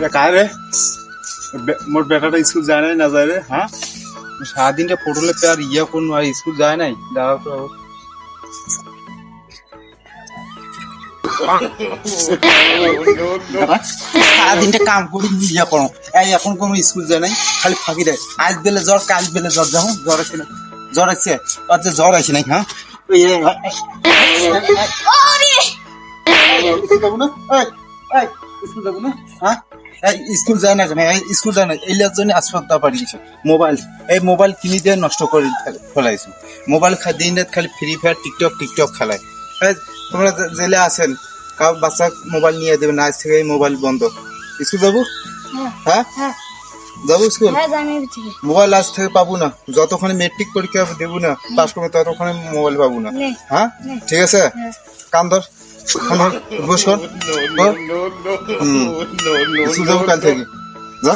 বেকার মোর বেটাটা স্কুল যায় নাই না যায় রে হ্যাঁ সারাদিনটা লেপে আর ইয়া কোন আর স্কুল যায় নাই দাঁড়াও তো ইয়া এই এখন কোনো স্কুল যায় নাই খালি আজ নাই স্কুল যাব না? হ্যাঁ? এই, স্কুল যায় না কেন? এই, স্কুল যায় না। এই জন্য আসপাতা পারি মোবাইল এই মোবাইল কিনি দিয়ে নষ্ট করে ফেল- ফেলাইছো। মোবাইল দিন রাত খালি ফ্রি ফায়ার টিকটক টিকটক খেলায়। এই, তোমরা জেলে আছেন কাউ বাচ্চা মোবাইল নিয়ে দেবেন আজ থেকে এই মোবাইল বন্ধ। স্কুল যাব? হ্যাঁ হ্যাঁ? যাব স্কুল? হ্যাঁ জানি থেকে। মোবাইল আজ থেকে পাবো না। যতক্ষণে মেট্রিক পরীক্ষা দেবো না পাস করব ততক্ষণে মোবাইল পাবো না। নে হ্যাঁ? ঠিক আছে। কান ধর। কান ধর বস কর। হুম। কাল থেকে যা